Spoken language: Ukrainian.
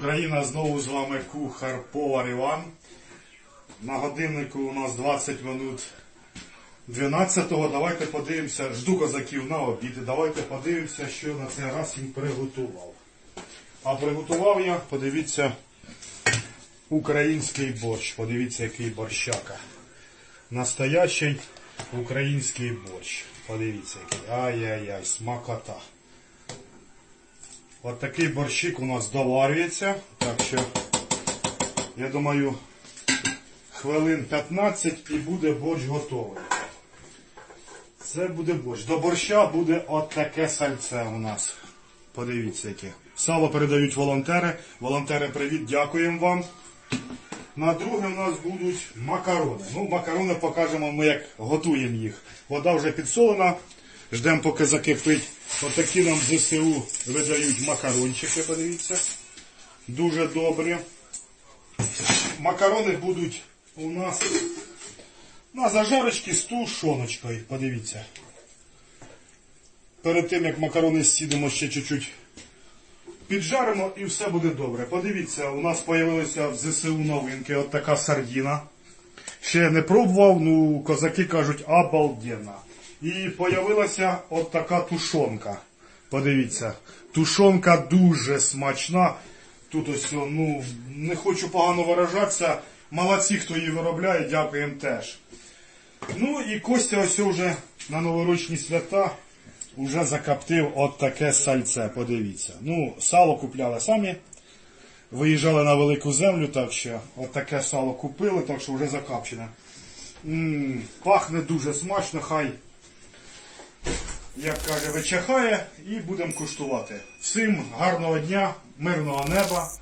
Україна, знову з вами кухар повар Іван. На годиннику у нас 20 минут 12-го. Давайте подивимося, жду козаків на обід. Давайте подивимося, що на цей раз він приготував. А приготував я, подивіться, український борщ. Подивіться, який борщака. Настоящий український борщ. Подивіться, який. Ай-яй-яй, смакота. От такий борщик у нас доварюється. Так що, я думаю, хвилин 15 і буде борщ готовий. Це буде борщ. До борща буде от таке сальце у нас. Подивіться яке. Сало передають волонтери. Волонтери, привіт, дякуємо вам. На друге у нас будуть макарони. Ну, макарони покажемо ми, як готуємо їх. Вода вже підсолена. Ждемо, поки закипить. Отакі нам ЗСУ видають макарончики, подивіться. Дуже добрі. Макарони будуть у нас на зажарочці з тушоночкою. Подивіться. Перед тим, як макарони з'їдемо ще чуть-чуть піджаримо і все буде добре. Подивіться, у нас з'явилися в ЗСУ новинки. От така сардіна. Ще не пробував, ну козаки кажуть, обалденна. І появилася от така тушонка. Подивіться, тушонка дуже смачна. Тут ось, ну, не хочу погано виражатися. Молодці, хто її виробляє, дякуємо теж. Ну і Костя ось вже на новорічні свята вже закоптив от таке сальце, подивіться. Ну, сало купляли самі. Виїжджали на велику землю, так що от таке сало купили, так що вже закапчене. М, Пахне дуже смачно, хай, як каже, вичахає і будемо куштувати. Всім гарного дня, мирного неба.